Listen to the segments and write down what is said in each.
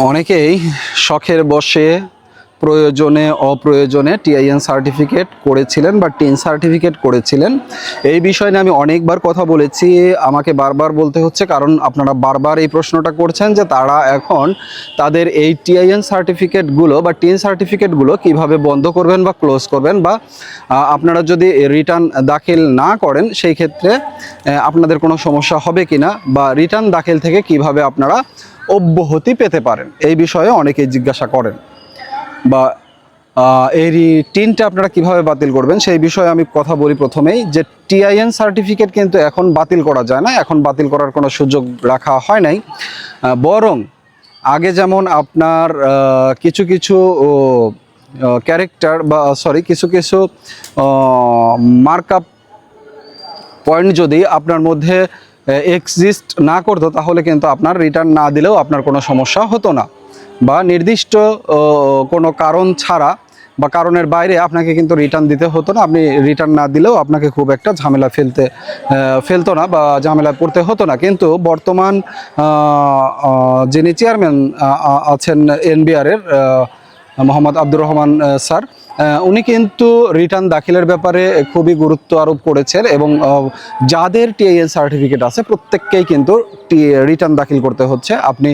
অনেকেই শখের বসে প্রয়োজনে, অপ্রয়োজনে টিআইএন সার্টিফিকেট করেছিলেন বা টিন সার্টিফিকেট করেছিলেন। এই বিষয় নিয়ে আমি অনেকবার কথা বলেছি। আমাকে বারবার বলতে হচ্ছে, কারণ আপনারা বারবার এই প্রশ্নটা করছেন যে তারা এখন তাদের এই টিআইএন সার্টিফিকেটগুলো বা টিন সার্টিফিকেটগুলো কীভাবে বন্ধ করবেন বা ক্লোজ করবেন বা আপনারা যদি রিটার্ন দাখিল না করেন, সেই ক্ষেত্রে আপনাদের কোনো সমস্যা হবে কি না বা রিটার্ন দাখিল থেকে কীভাবে আপনারা অব্যাহতি পেতে পারেন, এই বিষয়ে অনেকেই জিজ্ঞাসা করেন। বা এই টিনটা আপনারা কীভাবে বাতিল করবেন সেই বিষয়ে আমি কথা বলি প্রথমেই, যে টিআইএন সার্টিফিকেট কিন্তু এখন বাতিল করা যায় না, এখন বাতিল করার কোনো সুযোগ রাখা হয় নাই। বরং আগে যেমন আপনার কিছু কিছু ক্যারেক্টার বা, সরি, কিছু কিছু মার্কআপ পয়েন্ট যদি আপনার মধ্যে এক্সিস্ট না করতো, তাহলে কিন্তু আপনার রিটার্ন না দিলেও আপনার কোনো সমস্যা হতো না। বা নির্দিষ্ট কোনো কারণ ছাড়া বা কারণের বাইরে আপনাকে কিন্তু রিটার্ন দিতে হতো না। আপনি রিটার্ন না দিলেও আপনাকে খুব একটা ঝামেলা ফেলতে ফেলতো না বা ঝামেলায় পড়তে হতো না। কিন্তু বর্তমান যিনি চেয়ারম্যান আছেন এনবিআরের মোহাম্মদ আব্দুর রহমান স্যার। উনি কিন্তু রিটার্ন দাখিলের ব্যাপারে খুবই গুরুত্ব আরোপ করেছেন এবং যাদের টিআইএন সার্টিফিকেট আছে প্রত্যেককেই কিন্তু রিটার্ন দাখিল করতে হচ্ছে। আপনি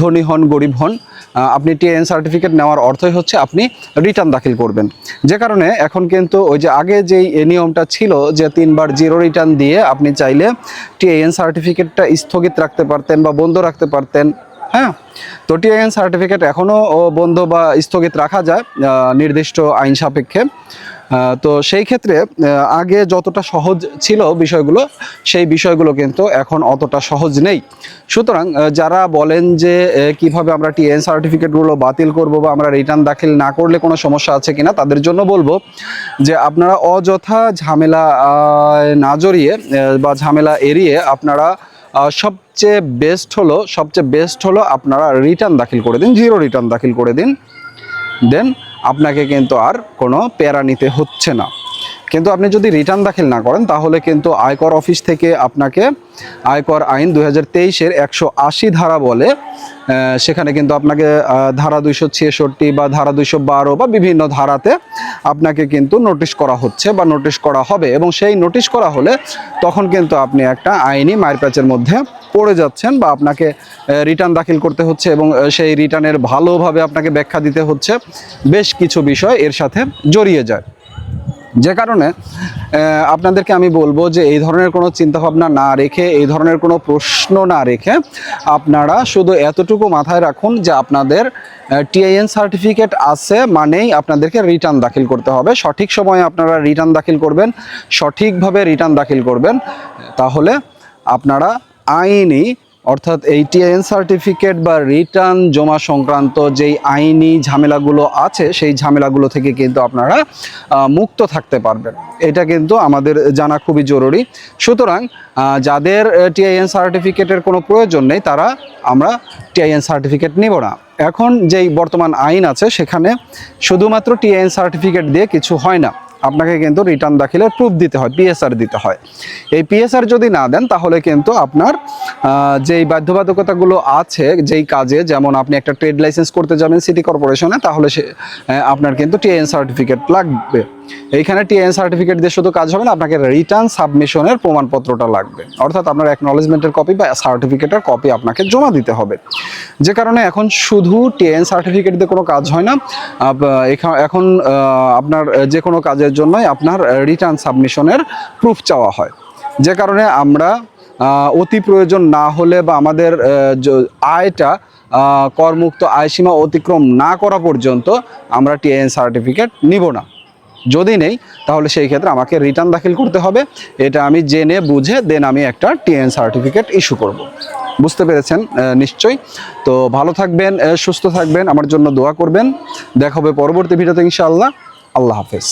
ধনী হন, গরিব হন আপনি টিআইএন সার্টিফিকেট নেওয়ার অর্থই হচ্ছে আপনি রিটার্ন দাখিল করবেন। যে কারণে এখন কিন্তু ওই যে আগে যেই নিয়মটা ছিল যে তিনবার জিরো রিটার্ন দিয়ে আপনি চাইলে টিআইএন সার্টিফিকেটটা স্থগিত রাখতে পারতেন বা বন্ধ রাখতে পারতেন হ্যাঁ? তো টিআইএন সার্টিফিকেট এখনও বন্ধ বা স্থগিত রাখা যায় নির্দিষ্ট আইন সাপেক্ষে। তো সেই ক্ষেত্রে আগে যতটা সহজ ছিল বিষয়গুলো, সেই বিষয়গুলো কিন্তু এখন অতটা সহজ নেই। সুতরাং যারা বলেন যে কীভাবে আমরা টিএন সার্টিফিকেটগুলো বাতিল করব বা আমরা রিটার্ন দাখিল না করলে কোনো সমস্যা আছে কিনা, তাদের জন্য বলব যে, আপনারা অযথা ঝামেলা না জড়িয়ে বা ঝামেলা এড়িয়ে আপনারা সবচেয়ে বেস্ট হলো, সবচেয়ে বেস্ট হলো আপনারা রিটার্ন দাখিল করে দিন জিরো রিটার্ন দাখিল করে দিন। দেন আপনাকে কিন্তু আর কোনো প্যারা নিতে হচ্ছে না। কিন্তু আপনি যদি রিটার্ন দাখিল না করেন, তাহলে কিন্তু আয়কর অফিস থেকে আপনাকে আয়কর আইন দুই হাজার তেইশের একশো আশি ধারা বলে সেখানে কিন্তু আপনাকে ধারা দুইশো ছেষট্টি বা ধারা দুইশো বারো বা বিভিন্ন ধারাতে আপনাকে কিন্তু নোটিশ করা হচ্ছে বা নোটিশ করা হবে এবং সেই নোটিশ করা হলে তখন কিন্তু আপনি একটা আইনি মারপ্যাচের মধ্যে পড়ে যাচ্ছেন বা আপনাকে রিটার্ন দাখিল করতে হচ্ছে এবং সেই রিটার্নের ভালোভাবে আপনাকে ব্যাখ্যা দিতে হচ্ছে। বেশ কিছু বিষয় এর সাথে জড়িয়ে যায়। যে কারণে আপনাদেরকে আমি বলব যে এই ধরনের কোনো চিন্তাভাবনা না রেখে, এই ধরনের কোনো প্রশ্ন না রেখে আপনারা শুধু এতটুকু মাথায় রাখুন যে আপনাদের টিআইএন সার্টিফিকেট আছে মানেই আপনাদেরকে রিটার্ন দাখিল করতে হবে। সঠিক সময়ে আপনারা রিটার্ন দাখিল করবেন, সঠিকভাবে রিটার্ন দাখিল করবেন। তাহলে আপনারা আইনি অর্থাৎ এই টিআইএন সার্টিফিকেট বা রিটার্ন জমা সংক্রান্ত যেই আইনি ঝামেলাগুলো আছে, সেই ঝামেলাগুলো থেকে কিন্তু আপনারা মুক্ত থাকতে পারবেন। এটা কিন্তু আমাদের জানা খুবই জরুরি। সুতরাং যাদের টিআইএন সার্টিফিকেটের কোনো প্রয়োজন নেই, তারা আমরা টিআইএন সার্টিফিকেট নিব না। এখন যেই বর্তমান আইন আছে, সেখানে শুধুমাত্র টিআইএন সার্টিফিকেট দিয়ে কিছু হয় না। আপনাকে কিন্তু রিটার্ন দাখিলের প্রুফ দিতে হয় পিএসআর দিতে হয়। এই পিএসআর যদি না দেন, তাহলে কিন্তু আপনার যেই বাধ্যবাধকতাগুলো আছে, যেই কাজে, যেমন আপনি একটা ট্রেড লাইসেন্স করতে যাবেন সিটি কর্পোরেশনে তাহলে সে আপনার কিন্তু টিএন সার্টিফিকেট লাগবে। এইখানে টিএন সার্টিফিকেট দিয়ে শুধু কাজ হবে না, আপনাকে রিটার্ন সাবমিশনের প্রমাণপত্রটা লাগবে। অর্থাৎ আপনার অ্যাকনোলেজমেন্টের কপি বা সার্টিফিকেটের কপি আপনাকে জমা দিতে হবে। যে কারণে এখন শুধু টিএন সার্টিফিকেট দিয়ে কোনো কাজ হয় না। এখন আপনার যে কোনো কাজের জন্যই আপনার রিটার্ন সাবমিশনের প্রুফ চাওয়া হয়। যে কারণে আমরা অতি প্রয়োজন না হলে বা আমাদের আয়টা করমুক্ত আয়সীমা অতিক্রম না করা পর্যন্ত আমরা টিএন সার্টিফিকেট নিব না। যদি নেই, তাহলে সেই ক্ষেত্রে আমাকে রিটার্ন দাখিল করতে হবে। এটা আমি জেনে বুঝে দেন আমি একটা টিএন সার্টিফিকেট ইস্যু করব। বুঝতে পেরেছেন? নিশ্চয়ই। তো ভালো থাকবেন সুস্থ থাকবেন, আমার জন্য দোয়া করবেন। দেখা হবে পরবর্তী ভিডিওতে ইনশাআল্লাহ। আল্লাহ হাফেজ।